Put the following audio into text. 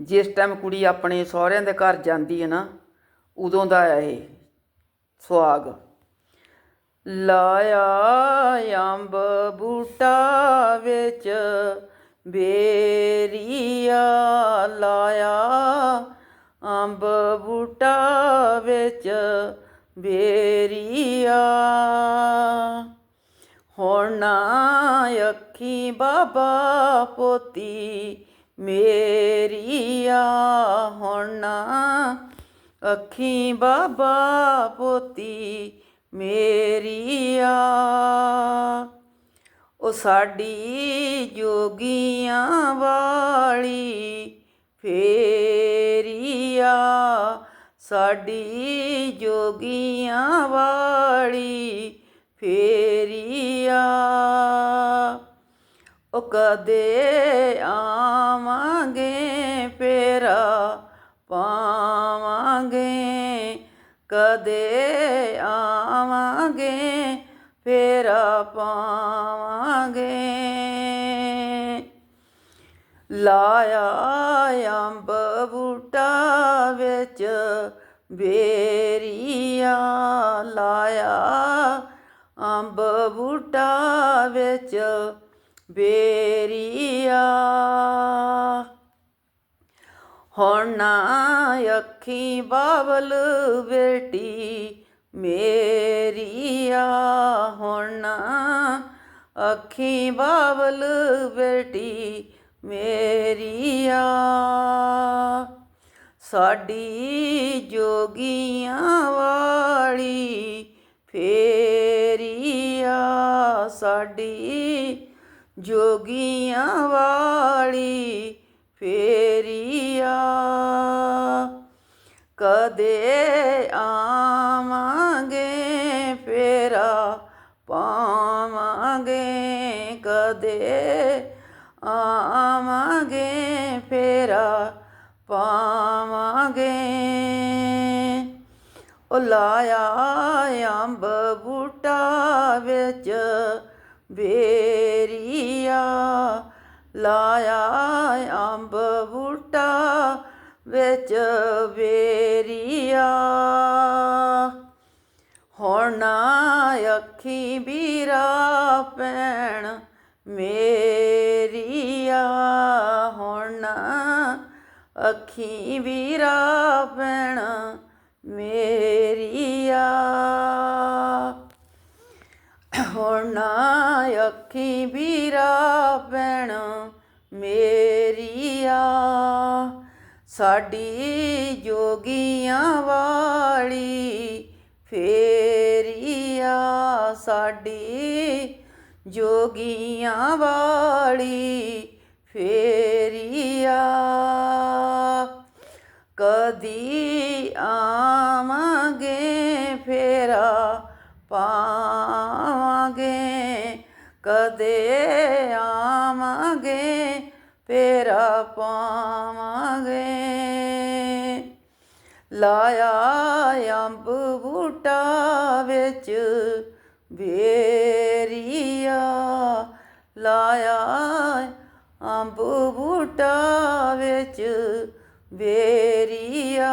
ਜਿਸ ਟਾਈਮ ਕੁੜੀ ਆਪਣੇ ਸਹੁਰਿਆਂ ਦੇ ਘਰ ਜਾਂਦੀ ਹੈ ਨਾ, ਉਦੋਂ ਦਾ ਹੈ ਇਹ ਸੁਹਾਗ ਲਾਇਆ ਅੰਬ ਬੂਟਾ ਵਿੱਚ, ਬੇਰੀਆ ਲਾਇਆ ਅੰਬ ਬੂਟਾ ਵਿੱਚ, ਬੇਰੀਆ। ਹੁਣ ਨਾ ਅੱਖੀ ਬਾਬਾ ਪੋਤੀ ਮੇਰੀਆ ਹੋਣਾ ਅੱਖੀ ਬਾਬਾ ਪੋਤੀ ਮੇਰੀਆ ਉਹ ਸਾਡੀ ਜੋਗੀਆਂ ਵਾਲੀ ਫੇਰੀਆ ਸਾਡੀ ਜੋਗੀਆਂ ਵਾਲੀ ਫੇਰੀਆ ਉਹ ਕਦੇ ਆਵਾਂਗੇ ਫੇਰਾ ਪਾਵਾਂਗੇ, ਕਦੇ ਆਵਾਂਗੇ ਫੇਰਾ ਪਾਵਾਂਗੇ। ਲਾਇਆ ਅੰਬ ਬੂਟਾ ਵਿੱਚ ਬੇਰੀਆ, ਲਾਇਆ ਅੰਬ ਬੂਟਾ ਵਿੱਚ ਬੇਰੀਆ। ਹੁਣ ਨਾ ਅੱਖੀ ਬਾਬਲ ਬੇਟੀ ਮੇਰੀਆ। ਹੁਣ ਨਾ ਅੱਖੀ ਬਾਬਲ ਬੇਟੀ ਮੇਰੀਆ। ਸਾਡੀ ਜੋਗੀਆਂ ਵਾਲੀ ਫੇਰੀਆ। ਸਾਡੀ ਜੋਗੀਆਂ ਵਾਲੀ ਫੇਰੀਆ ਕਦੇ ਆਵਾਂਗੇ ਫੇਰਾ ਪਾਵਾਂਗੇ, ਕਦੇ ਆਵਾਂਗੇ ਫੇਰਾ ਪਾਵਾਂਗੇ। ਉਹ ਲਾਇਆ ਅੰਬ ਬੂਟਾ ਵਿੱਚ ਬੇਰੀਆ ਲਾਇਆ ਅੰਬ ਬੂਟਾ ਵਿੱਚ ਬੇਰੀਆ। ਹੁਣ ਨਾ ਅੱਖੀ ਵੀਰਾ ਪੈਣ ਮੇਰੀਆ। ਹੁਣ ਅੱਖੀ ਵੀਰਾ ਪੈਣ ਮੇਰੀਆ। ਹੁਣ ਨਾ ਅੱਖੀ ਵੀਰਾ ਪੈਣ ਮੇਰੀਆ ਸਾਡੀ ਜੋਗੀਆਂ ਵਾਲੀ ਫੇਰੀਆ ਸਾਡੀ ਜੋਗੀਆਂ ਵਾਲੀ ਫੇਰੀਆ ਕਦੀ ਆਵਾਂਗੇ ਫੇਰਾ ਪਾ ਪਾਵਾਂਗੇ ਕਦੇ ਆਵਾਂਗੇ, ਫੇਰਾ ਪਾਵਾਂਗੇ। ਲਾਇਆ ਅੰਬ ਬੂਟਾ ਵਿੱਚ ਬੇਰੀਆ, ਲਾਇਆ ਅੰਬ ਬੂਟਾ ਵਿੱਚ ਬੇਰੀਆ।